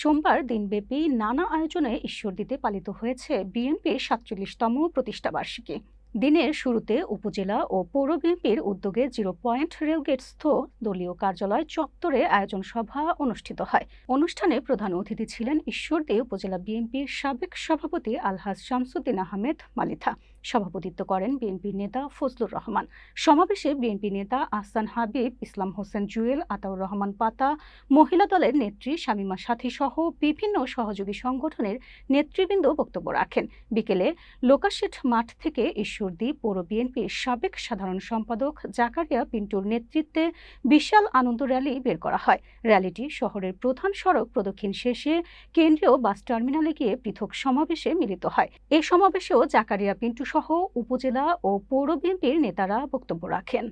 সোমবার দিনব্যাপী নানা আয়োজনে ঈশ্বরদীতে পালিত হয়েছে বিএনপির সাতচল্লিশতম প্রতিষ্ঠাবার্ষিকী দিনের শুরুতে উপজেলা ও পৌর বিএনপির উদ্যোগে জিরো পয়েন্ট রেলগেটস্থ দলীয় কার্যালয় চত্বরে আয়োজন সভা অনুষ্ঠিত হয়। অনুষ্ঠানে প্রধান অতিথি ছিলেন ঈশ্বরদী উপজেলা বিএনপির সাবেক সভাপতি আলহাজ শামসুদ্দিন আহমেদ মালিথা। সভাপতিত্ব করেন বিএনপি নেতা ফজলুর রহমান। সমাবেশে বিএনপি নেতা আহসান হাবিব, ইসলাম হোসেন জুয়েল, আতাউর রহমান পাতা, মহিলা দলের নেত্রী শামীমা সাথী সহ বিভিন্ন সহযোগী সংগঠনের নেতৃবৃন্দ বক্তব্য রাখেন। বিকেলে লোকাশেঠ মাঠ থেকে ঈশ্বরদী পৌর বিএনপির সাবেক সাধারণ সম্পাদক জাকারিয়া পিন্টুর নেতৃত্বে বিশাল আনন্দ র্যালি বের করা হয়। র্যালিটি শহরের প্রধান সড়ক প্রদক্ষিণ শেষে কেন্দ্রীয় বাস টার্মিনালে গিয়ে পৃথক সমাবেশে মিলিত হয়। এ সমাবেশেও জাকারিয়া পিন্টু সহ উপজেলা ও পৌর বিএনপির নেতারা বক্তব্য রাখেন।